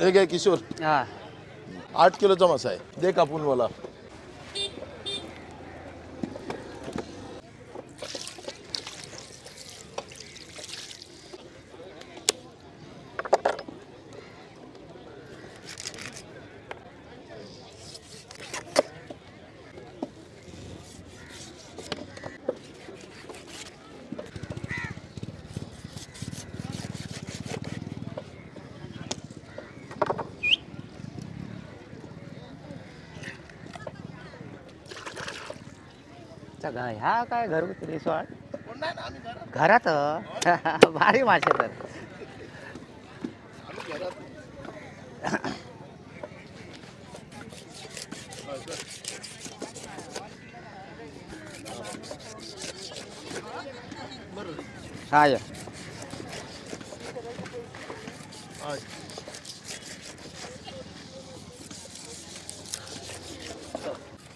हे घे किशोर. हा. आठ किलोचा मासा आहे. दे कापून मला. सगळं ह्या काय घरगुती रिसॉर्ट? घरात. भारी मासे तर. हा या.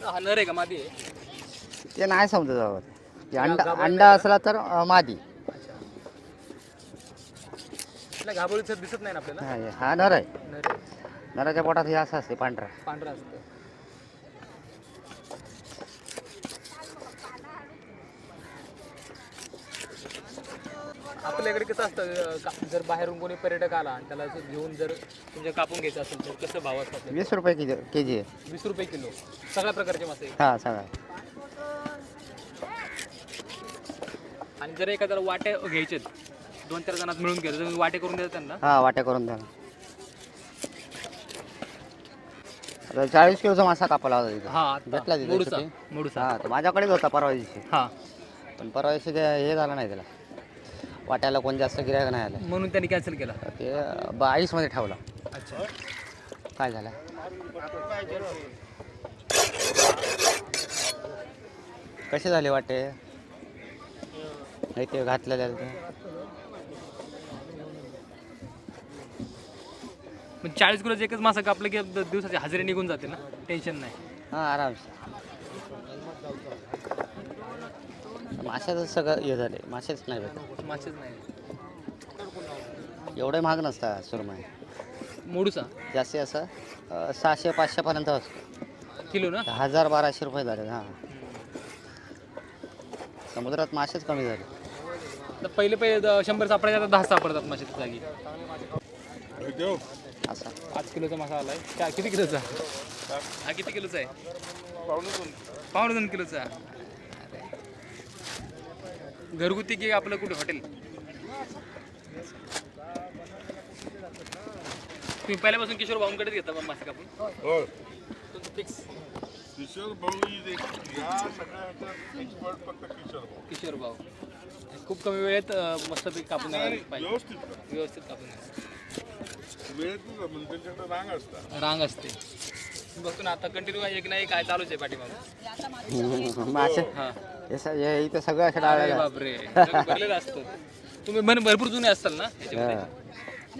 हा नर का आहे ते नाही समजत बाबा ते. अंडा अंडा असला तर अं, मादी. घाबोळीचं दिसत नाही ना आपल्याला? हा, हे- हा नर आहे. नर आहे. नराच्या पोटात हे असं असते पांढरा. पांढरा असतं. आपल्याकडे कसं असतं अं, का- जर बाहेरून कोणी पर्यटक आला आणि त्याला असं घेऊन जर तुमच्या कापून घ्यायचं असेल तर कसं भाव असतात? वीस रुपये के के जी आहे. वीस रुपये किलो. सगळ्या प्रकारचे मासे हा सगळा. आणि जर एखाद्याला वाटे घ्यायचे दोन चार जणात मिळून घ्यायचं तुम्ही वाटे करून देतात त्यांना? हा वाट्या करून द्या. आता चाळीस किलोचा मासा कापाला होता तिथं हा भेटला तिथे? मोडूचा हा तो माझ्याकडेच होता परवा दिवशी हा. पण परवा दिवशी हे झालं नाही त्याला. वाट्याला कोण जास्त गिरायक नाही आलं. म्हणून त्यांनी कॅन्सल केला. ते बाईसमध्ये ठेवला. अच्छा. काय झालं? कसे झाले वाटे? ते घातलेले पण चाळीस किलोचं एकच मासा कापलं की दिवसाची हजेरी निघून जाते ना? टेन्शन नाही. हां आरामसे माशाचं सगळं हे झाले. मासेच नाही भेटत. मासेच नाही. एवढे महाग नसतात सुरमई. मोडूचा? जास्ती असं सहाशे पाचशेपर्यंत असतो. किलो ना? हजार बाराशे रुपये झाले हां. समुद्रात मासेच कमी झाले. तर पहिले पहिले द- शंभर सापडायचे आता दहा सापडतात माशाच्या जागी. असं. पाच किलोचा मासा आलाय. का किती किलोचा? हा किती किलोचा आहे? पावणे दोन. किलोचा. अरे. घरगुती की आपलं कुठे? हॉटेल? तुम्ही पहिल्यापासून किशोर भाऊंकडेच घेता बा मासे कापून? हो फिक्स किशोर भाऊ या सगळ्याचा एक्सपर्ट फक्त किशोर भाऊ. किशोर भाऊ. खूप कमी वेळेत अं, मस्तपैकी कापून पाहिजे. व्यवस्थित करा. व्यवस्थित कापून वेळेतच म्हणजे त्यांच्याकडे रांग असतात रांग असते. बघतो ना आता कंटिन्यू एक ना एक काय चालूच आहे पाठीमागे. मासे. हा. हे स- हे इथं सगळं असं अरे. बापरे. भरलेलं असतं. तुम्ही मन भरपूर जुने असाल ना याच्यामध्ये.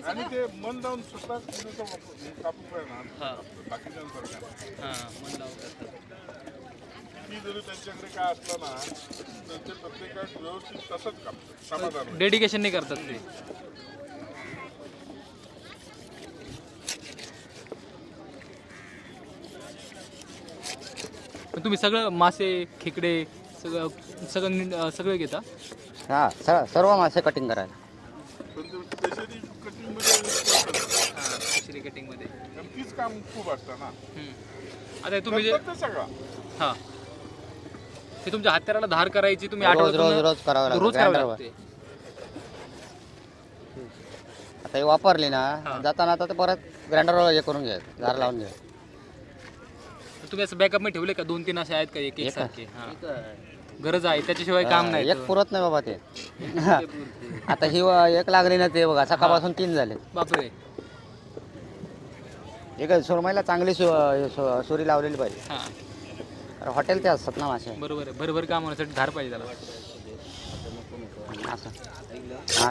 आणि ते मन लावून स्वतः पुण्याचा वापर- कापून राहणार. हा. बाकीच्यांसारख्या हा मन लावतात ती जरी त्यांच्याकडे काय असलं ना तर ते प्रत्येकात व्यवस्थित तसंच कापतात समाधान होईल. करतात ते. पण तुम्ही सगळं मासे खेकडे सगळं सगळं नीट- अं, सगळं घेता? हा स- सर्व मासे कटिंग करायला. पण ते करतात. फिशरी कटिंगमध्ये कारण तीच काम खूप असतं ना. आता हे तुम्ही जे करतात ते सगळं. हा. तुमच्या हत्याराला धार करायची तुम्ही रोज आठवड्यातून- रोज रोज करावं लागतं रोज. लागते. आता हे वापरली ना हा. जाताना आता ते परत ग्राइंडरवर हे करून घ्या धार लावून घ्या तुम्ही असं बॅकअपमध्ये ठेवले का? दोन तीन असे आहेत का? एक एक एक सारखे? हा. गरज आहे त्याच्याशिवाय काम हा, नाही एक पुरत नाही बाबा ते. आता ही व- एक लागली ना ते बघा सकाळपासून तीन झाले. बापरे. एक सुरमईला चांगली सु सु- सुरी लावलेली पाहिजे. हा. कारण हॉटेल ते असतात ना मासे. बरोबर आहे. भरभर काम होण्यासाठी धार पाहिजे त्याला. असं. हा.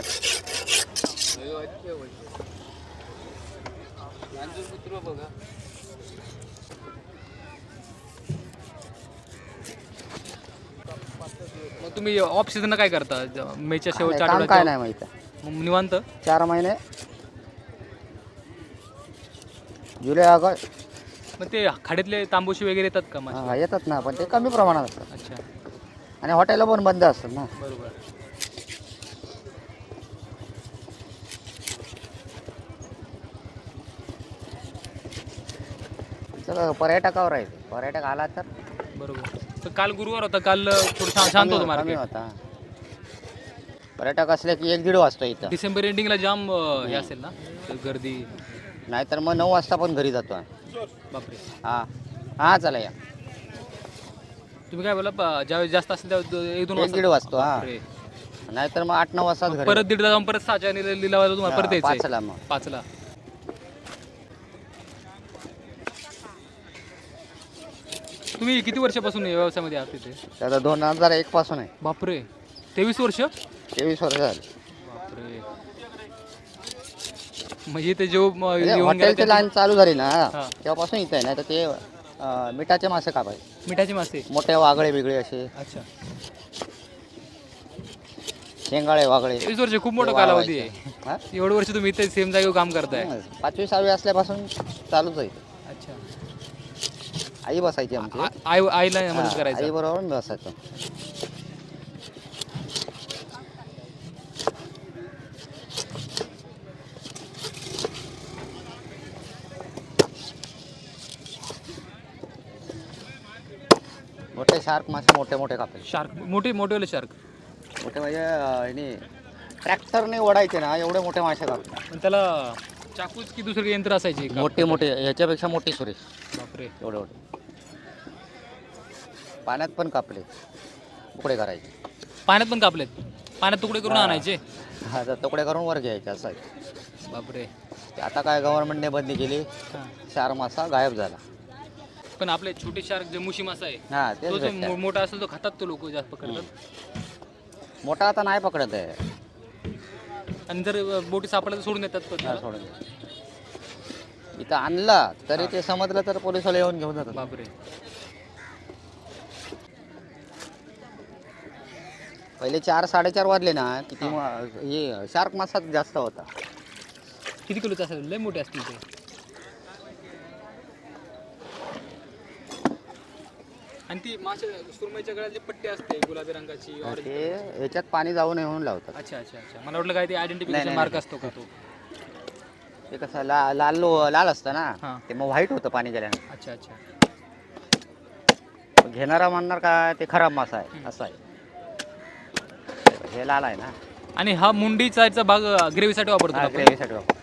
मग तुम्ही ऑफ सीझन काय करता? ज- मेच्या शेवटच्या काम काय आठवड्यात नाही माहिती. मग निवांत? चार महिने. जुलै ऑगस्ट. मग ते खाडीतले तांबूशी वगैरे येतात का मासे हा, येतात ना पण ते कमी प्रमाणात असतात. अच्छा. आणि हॉटेल पण बंद असतात ना. बरोबर. सगळं पर्यटकावर आहे ते. पर्यटक आला तर. बरोबर. तर काल गुरुवार होता काल थोडं शा- शांत होतं कमी मार्केट होता. पर्यटक असले की एक दीड वाजता इथं. डिसेंबर एंडिंगला जाम अं, हे असेल ना? गर्दी. नाहीतर मग नऊ वाजता पण घरी जातो. बापरे. हा. हा चला या. तुम्ही काय बोला प- ज्यावेळेस जास्त असेल त्यावेळेस एक दोन एक दीड वाजता हा. बापरे. नाहीतर मग आठ नऊ वाजताच घरी परत दीड जाऊन परत सहाच्या आणि लिलावायला तुम्हाला परत हा, यायचं पाचला मग. पाचला. तुम्ही किती वर्षापासून या व्यवसायामध्ये आहात तिथे? त्याचा दोन हजार एक पासून आहे. बापरे. तेवीस वर्ष? तेवीस वर्ष झाली. बापरे. म्हणजे ते जो म- येऊन गेला हॉटेलची त्या- लाईन चालू झाली ना. तेव्हापासून इथं आहे ना तर ते अं, मिठाचे मासे कापायचे. मिठाचे मासे? मोठे वागळे बिगळे असे. अच्छा. शेंगाळे वागळे. तेवीस वर्ष खूप मोठा ते कालावधी वाळवायचे. आहे हा? एवढं वर्ष तुम्ही इथे सेम जागेवर काम करताय. पाचवी सहावी असल्यापासून चालूच आहे. ते. अच्छा. आई बसायची आमची. आ- आई आईला मदत हा, आई करायचं बरोबर बसायचं. मोठे शार्क मासे मोठे मोठे कापले शार्क मोठे मोठेवाले शार्क मोठे म्हणजे याने ट्रॅक्टरने ओढायचे ना एवढे मोठे मासे कापले पण त्याला चाकूच की दुसरं यंत्र असायचे का? मोठे मोठे ह्याच्यापेक्षा मोठे सुरेश. बापरे. एवढे एवढे. पाण्यात पण कापले. तुकडे करायचे. पाण्यात पण कापलेत? पाण्यात तुकडे करून हा. आणायचे? हा तुकडे करून वर घ्यायचे असं आहे. बापरे. ते आता काय गव्हर्नमेंटने बंदी केली? हा. चार मासा गायब झाला. पण आपले छोटे शार्क जे मुशी मासा आहे तेच तो जो भेटतात. मो- मोठा असेल तो खातात तो लोक जास्त पकडतात. मोठा आता नाही पकडत आहे. आणि जर बोटी सापडल्या तर सोडून देतात पण. हा. सोडून दे. इथं आणला तरी ते समजलं तर पोलिसवाले येऊन घेऊन जातात. बापरे. पहिले चार साडेचार वाजले ना किती हे. शार्क मासा जास्त होता. किती किलोचे असेल? लय मोठे असतील ते. आणि ती मासे सुरमईच्या पट्टी असते गुलाबी रंगाची ऑरेंज ते ह्याच्यात पाणी जाऊ नये म्हणून लावतात. अच्छा अच्छा अच्छा. मला वाटलं काय ते नाही, आयडेंटिफिकेशन नाही, मार्क नाही. असतो का तो? ते कसं ला लाल लो- लाल असतं हा. ना ते मग व्हाईट होतं पाणी गेल्यानं. अच्छा अच्छा. मग घेणारा म्हणणार का ते खराब मासा आहे असं आहे. हे लाल आहे ना. आणि हा मुंडीचा याचा भाग ग्रेव्हीसाठी वापरतो आपण. ग्रेव्हीसाठी वापर.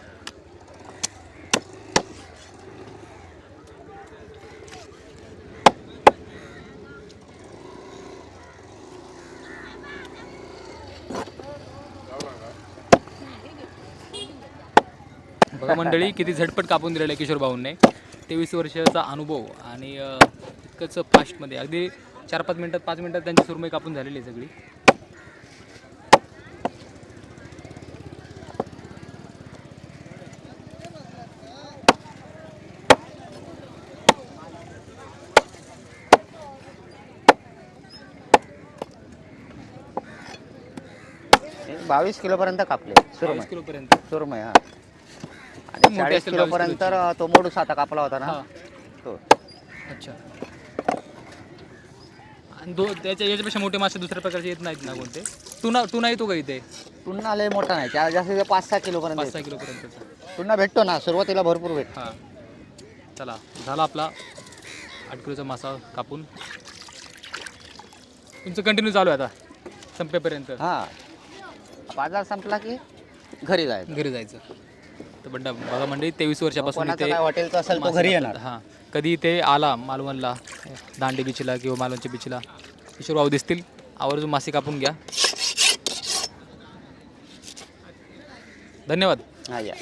बघा मंडळी किती झटपट कापून दिलेलं आहे किशोर भाऊंने. तेवीस वर्षाचा अनुभव आणि अं, इतकंच फास्टमध्ये. अगदी चार पाच मिनटात पाच मिनटात त्यांची सुरमई कापून झालेली आहे सगळी. बावीस किलो पर्यंत कापले बावीस किलोपर्यंत. सुरमई हा. आणि मोठी चाळीस असेल किलो 22 पर्यंत तो मोडूस आता कापला होता ना. हा. तो. अच्छा. आणि दो त्याच्या याच्यापेक्षा मोठे मासे दुसऱ्या प्रकारचे येत नाहीत ना कोणते? टुना टुना येतो का इथे? पुन्हा लय मोठा नाही. त्या जास्तीत जास्त पाच सहा किलो पर्यंत पाच सहा किलोपर्यंतचा पुन्हा भेटतो ना. सुरुवातीला भरपूर भेटतो हां. चला झाला आपला आठ किलोचा मासा कापून. तुमचं कंटिन्यू चालू आहे आता संपेपर्यंत. हा. बाजार संपला की घरी जायचं. घरी जायचं. तर बड्डा बघा मंडळी तेवीस वर्षापासून कोणाचं इथे काय हॉटेलचं असेल तो घरी. येणार. हां कधी इथे आला मालवणला दांडे बीचला किंवा मालवणच्या बीचला किशोर भाऊ दिसतील. आवर्जून मासे कापून घ्या. धन्यवाद. हा या.